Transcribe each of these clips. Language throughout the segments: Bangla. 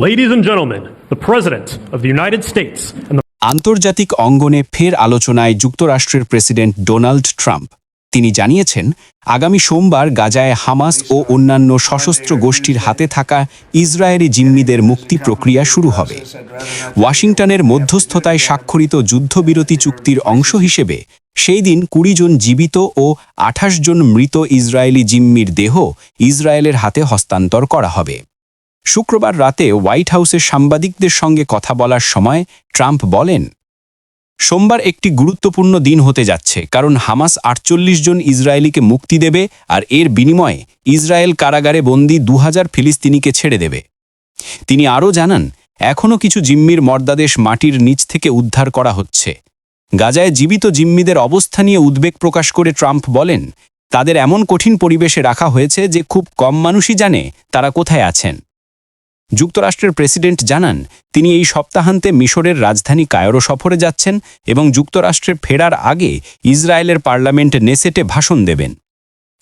Ladies and gentlemen, the President of the United States and the আন্তর্জাতিক অঙ্গনে ফের আলোচনায় যুক্তরাষ্ট্রের প্রেসিডেন্ট ডোনাল্ড ট্রাম্প। তিনি জানিয়েছেন আগামী সোমবার গাজায় হামাস ও অন্যান্য সশস্ত্র গোষ্ঠীর হাতে থাকা ইসরায়েলি জিম্মিদের মুক্তি প্রক্রিয়া শুরু হবে। ওয়াশিংটনের মধ্যস্থতায় স্বাক্ষরিত যুদ্ধবিরতি চুক্তির অংশ হিসেবে সেই দিন কুড়ি জন জীবিত ও আঠাশ জন মৃত ইসরায়েলি জিম্মির দেহ ইসরায়েলের হাতে হস্তান্তর করা হবে। শুক্রবার রাতে হোয়াইট হাউসের সাংবাদিকদের সঙ্গে কথা বলার সময় ট্রাম্প বলেন, সোমবার একটি গুরুত্বপূর্ণ দিন হতে যাচ্ছে, কারণ হামাস আটচল্লিশ জন ইসরায়েলিকে মুক্তি দেবে আর এর বিনিময়ে ইসরায়েল কারাগারে বন্দী দু হাজার ফিলিস্তিনিকে ছেড়ে দেবে। তিনি আরও জানান, এখনও কিছু জিম্মির মর্দাদেশ মাটির নিচ থেকে উদ্ধার করা হচ্ছে। গাজায় জীবিত জিম্মিদের অবস্থা নিয়ে উদ্বেগ প্রকাশ করে ট্রাম্প বলেন, তাদের এমন কঠিন পরিবেশে রাখা হয়েছে যে খুব কম মানুষই জানে তারা কোথায় আছেন। যুক্তরাষ্ট্রের প্রেসিডেন্ট জানান, তিনি এই সপ্তাহান্তে মিশরের রাজধানী কায়রো সফরে যাচ্ছেন এবং যুক্তরাষ্ট্রে ফেরার আগে ইসরায়েলের পার্লামেন্ট নেসেটে ভাষণ দেবেন।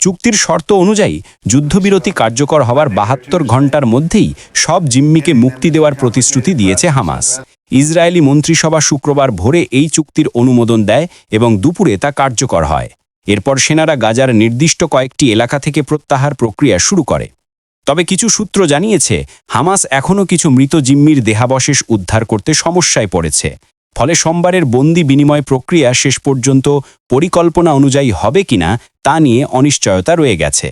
চুক্তির শর্ত অনুযায়ী যুদ্ধবিরতি কার্যকর হওয়ার বাহাত্তর ঘণ্টার মধ্যেই সব জিম্মিকে মুক্তি দেওয়ার প্রতিশ্রুতি দিয়েছে হামাস। ইসরায়েলি মন্ত্রিসভা শুক্রবার ভোরে এই চুক্তির অনুমোদন দেয় এবং দুপুরে তা কার্যকর হয়। এরপর সেনারা গাজার নির্দিষ্ট কয়েকটি এলাকা থেকে প্রত্যাহার প্রক্রিয়া শুরু করে। তবে কিছু সূত্র জানিয়েছে, হামাস এখনও কিছু মৃত জিম্মির দেহাবশেষ উদ্ধার করতে সমস্যায় পড়েছে। ফলে সোমবারের বন্দি বিনিময় প্রক্রিয়া শেষ পর্যন্ত পরিকল্পনা অনুযায়ী হবে কিনা তা নিয়ে অনিশ্চয়তা রয়ে গেছে।